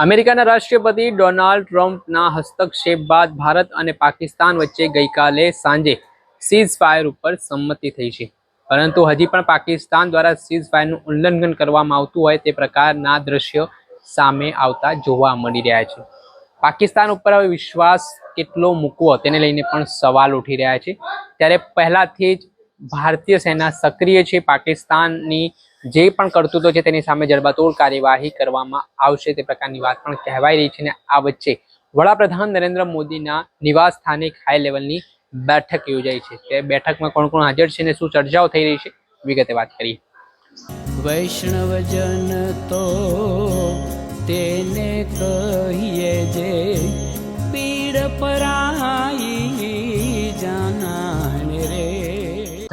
અમેરિકાના રાષ્ટ્રપતિ ડોનાલ્ડ ટ્રમ્પના હસ્તક્ષેપ બાદ ભારત અને પાકિસ્તાન વચ્ચે ગઈકાલે સાંજે સીઝ ફાયર ઉપર સંમતિ થઈ છે. પરંતુ હજી પણ પાકિસ્તાન દ્વારા સીઝ ફાયરનું ઉલ્લંઘન કરવામાં આવતું હોય તે પ્રકારના દ્રશ્યો સામે આવતા જોવા મળી રહ્યા છે. પાકિસ્તાન ઉપર હવે વિશ્વાસ કેટલો મૂકવો, તેને લઈને પણ સવાલ ઉઠી રહ્યા છે. ત્યારે પહેલાંથી જ ભારતીય સેના સક્રિય છે. પાકિસ્તાનની જે પણ કરતૂતો છે તેની સામે જડબાતોડ કાર્યવાહી કરવામાં આવશે તે પ્રકારની વાત પણ કહેવાઈ રહી છે ને આ વચ્ચે વડાપ્રધાન નરેન્દ્ર મોદીના નિવાસ સ્થાને હાઈ લેવલની બેઠક યોજાઈ છે. તે બેઠકમાં કોણ કોણ હાજર છે ને શું ચર્ચાઓ થઈ રહી છે વિગતે વાત કરી વૈષ્ણવજન તો તેને કહીએ જે પીડ પરાઈ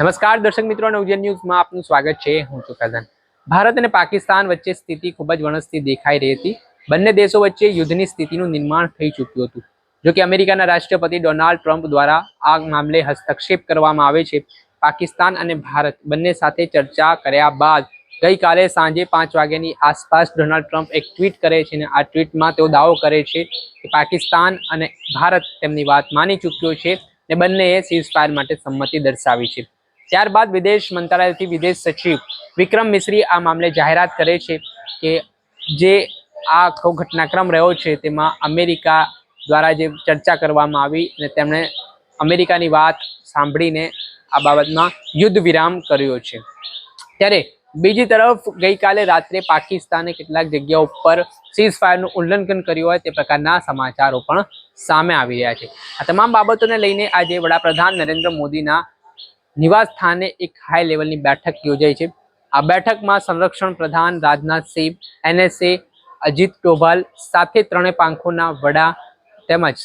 નમસ્કાર, દર્શક મિત્રો નવજન ન્યૂઝમાં આપનું સ્વાગત છે. હું છું ફૈઝાન. ભારત અને પાકિસ્તાન વચ્ચે સ્થિતિ ખૂબ જ વણસતી દેખાઈ રહી હતી. બંને દેશો વચ્ચે યુદ્ધની સ્થિતિનું નિર્માણ થઈ ચૂક્યું હતું. જો કે અમેરિકાના રાષ્ટ્રપતિ ડોનાલ્ડ ટ્રમ્પ દ્વારા આ મામલે હસ્તક્ષેપ કરવામાં આવે છે. પાકિસ્તાન અને ભારત બંને સાથે ચર્ચા કર્યા બાદ ગઈકાલે સાંજે પાંચ વાગ્યાની આસપાસ ડોનાલ્ડ ટ્રમ્પ એક ટ્વીટ કરે છે અને આ ટ્વીટમાં તેઓ દાવો કરે છે કે પાકિસ્તાન અને ભારત તેમની વાત માની ચૂક્યો છે ને બંનેએ સીઝ ફાયર માટે સંમતિ દર્શાવી છે. ત્યારબાદ વિદેશ મંત્રાલયથી વિદેશ સચિવ વિક્રમ મિશ્રી આ મામલે જાહેરાત કરે છે કે જે આ આખો ઘટનાક્રમ રહ્યો છે તેમાં અમેરિકા દ્વારા જે ચર્ચા કરવામાં આવી અને તેમણે અમેરિકાની વાત સાંભળીને આ બાબતમાં યુદ્ધ વિરામ કર્યો છે. ત્યારે બીજી તરફ ગઈકાલે રાત્રે પાકિસ્તાને કેટલાક જગ્યાઓ ઉપર સીઝ ફાયરનું ઉલ્લંઘન કર્યું હોય તે પ્રકારના સમાચારો પણ સામે આવી રહ્યા છે. આ તમામ બાબતોને લઈને આજે વડાપ્રધાન નરેન્દ્ર મોદીના નિવાસ સ્થાને એક હાઈ લેવલની બેઠક યોજાઈ છે. આ બેઠકમાં સંરક્ષણ પ્રધાન રાજનાથસિંહ એનએસએ અજીત ડોભાલ સાથે ત્રણેય પાંખોના વડા તેમજ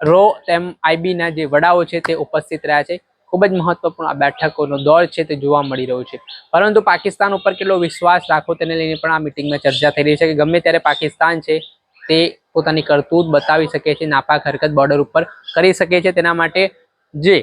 રો તેમ આઈબીના જે વડાઓ છે તે ઉપસ્થિત રહ્યા છે. ખૂબ જ મહત્વપૂર્ણ આ બેઠકોનો દોર છે તે જોવા મળી રહ્યો છે. પરંતુ પાકિસ્તાન ઉપર કેટલો વિશ્વાસ રાખવો તેને લઈને પણ આ મિટિંગમાં ચર્ચા થઈ રહી છે કે ગમે ત્યારે પાકિસ્તાન છે તે પોતાની કરતૂત બતાવી શકે છે, નાપાક હરકત બોર્ડર ઉપર કરી શકે છે. તેના માટે જે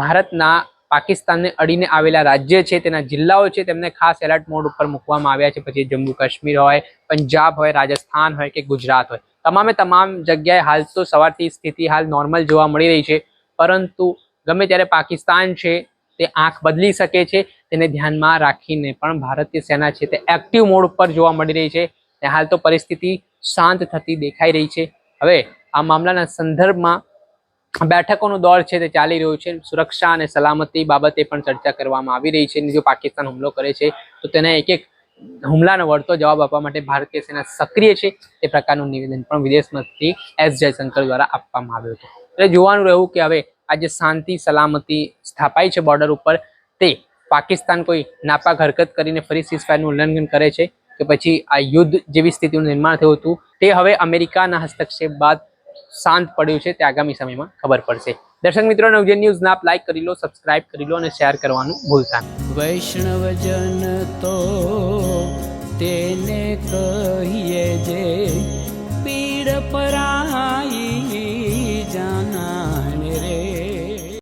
ભારતના પાકિસ્તાનને અડીને આવેલા રાજ્ય છે, તેના જિલ્લાઓ છે, તેમને ખાસ એલર્ટ મોડ ઉપર મૂકવામાં આવ્યા છે. પછી જમ્મુ કાશ્મીર હોય, પંજાબ હોય, રાજસ્થાન હોય કે ગુજરાત હોય. તમામે તમામ જગ્યાએ હાલ તો સવારથી સ્થિતિ હાલ નોર્મલ જોવા મળી રહી છે. પરંતુ ગમે ત્યારે પાકિસ્તાન છે, તે આંખ બદલી શકે છે, તેને ધ્યાનમાં રાખીને પણ ભારતીય સેના છે, તે એક્ટિવ મોડ ઉપર જોવા મળી રહી છે. હાલ તો પરિસ્થિતિ શાંત થતી દેખાઈ રહી છે. હવે આ મામલાના સંદર્ભમાં બેઠકોનો દોર છે તે ચાલી રહ્યો છે. સુરક્ષા અને સલામતી બાબતે પણ ચર્ચા કરવામાં આવી રહી છે. જો પાકિસ્તાન હુમલો કરે છે, તો તેને એક એક હુમલાનો વળતો જવાબ આપવા માટે ભારતીય સેના સક્રિય છે તે પ્રકારનું નિવેદન પણ વિદેશ મંત્રી એસ જયશંકર દ્વારા આપવામાં આવ્યું હતું. એટલે જોવાનું રહ્યું કે હવે આ જે શાંતિ, સલામતી સ્થાપાઈ છે બોર્ડર ઉપર, તે પાકિસ્તાન કોઈ નાપાક હરકત કરીને ફરી સીઝફાયરનું ઉલ્લંઘન કરે છે કે પછી આ યુદ્ધ જેવી સ્થિતિનું નિર્માણ થયું હતું, તે હવે અમેરિકાના હસ્તક્ષેપ બાદ શાંત પડ્યું છે તે આગામી સમયમાં ખબર પડશે. દર્શક મિત્રો, નવજન ન્યૂઝને આપ લાઇક કરી લો સબસ્ક્રાઇબ કરી લો અને શેર કરવાનું ભૂલતા વૈષ્ણવજન તો તેને કહીએ જે પીડ પરા